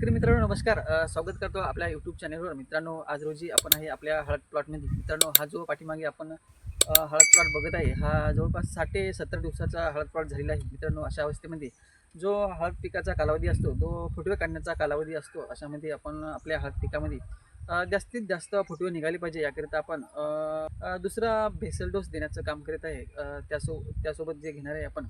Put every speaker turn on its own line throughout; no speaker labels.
शेतकरी मित्रांनो नमस्कार. स्वागत करतो आपल्या यूट्यूब चॅनलवर मित्रांनो आज रोजी आपण आहे आपल्या हळद प्लॉटमध्ये मित्रांनो हा जो पाठीमागे आपण हळद प्लॉट बघत आहे हा जवळपास साठ ते सत्तर दिवसाचा हळद प्लॉट झालेला आहे. मित्रांनो अशा अवस्थेमध्ये जो हळद पिकाचा कालावधी असतो तो फुटवे काढण्याचा कालावधी असतो अशामध्ये आपण आपल्या हळद पिकामध्ये जास्तीत जास्त फुटवे निघाले पाहिजे याकरिता आपण दुसरा भेसल डोस देण्याचं काम करीत आहे. त्यासो त्यासोबत जे घेणार आहे आपण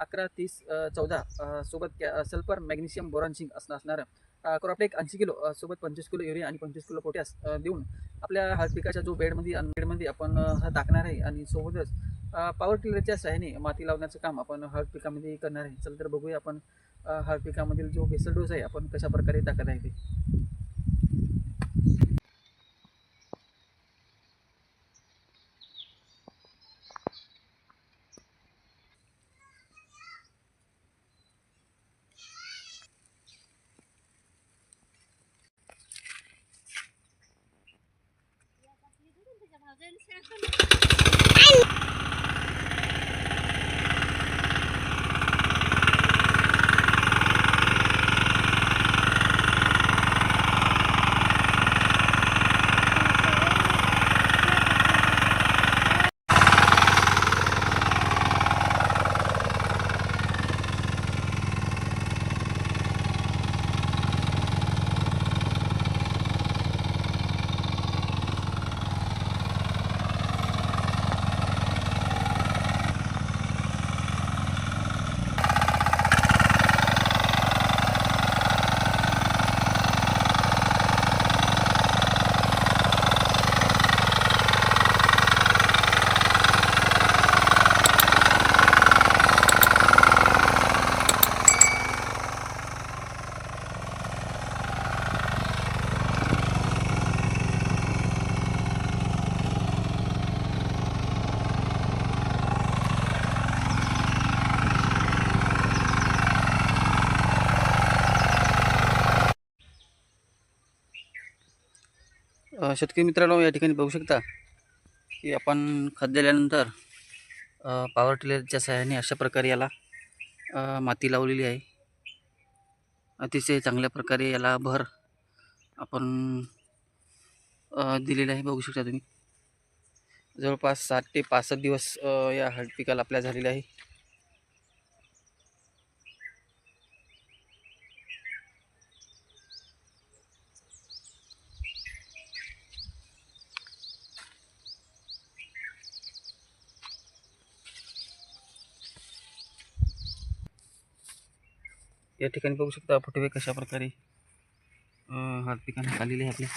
अकरा तीस चौदा सोबत कॅ सल्फर मॅग्नेशियम बोरॉन झिंक असणारं क्रॉपटेक ऐंशी किलो सोबत पंचवीस किलो युरिया आणि पंचवीस किलो पोटॅस देऊन आपल्या हळद पिकाच्या जो बेडमध्ये अन बेडमध्ये आपण हा टाकणार आहे आणि सोबतच पॉवर टिलरच्या सहाय्याने माती लावण्याचं काम आपण हळद पिकामध्ये करणार आहे. चल तर बघूया आपण हळद पिकामधील जो बेसल डोस आहे आपण कशा प्रकारे टाकत आहे ते. এখন शेतकरी मित्रांनो या ठिकाणी बघू शकता की आपण खत दिल्यानंतर पॉवर टिलरच्या सहाय्याने अशा प्रकारे याला माती लावलेली आहे. अतिशय चांगल्या प्रकारे याला भर आपण दिलेला आहे. बघू शकता तुम्ही. जवळपास सात ते पासष्ट दिवस या हळद पिकाला आपल्या झालेल्या आहे. या ठिकाणी बघू शकता फुटवे कशा प्रकारे हळद पिकांना आलेले आहे आपल्या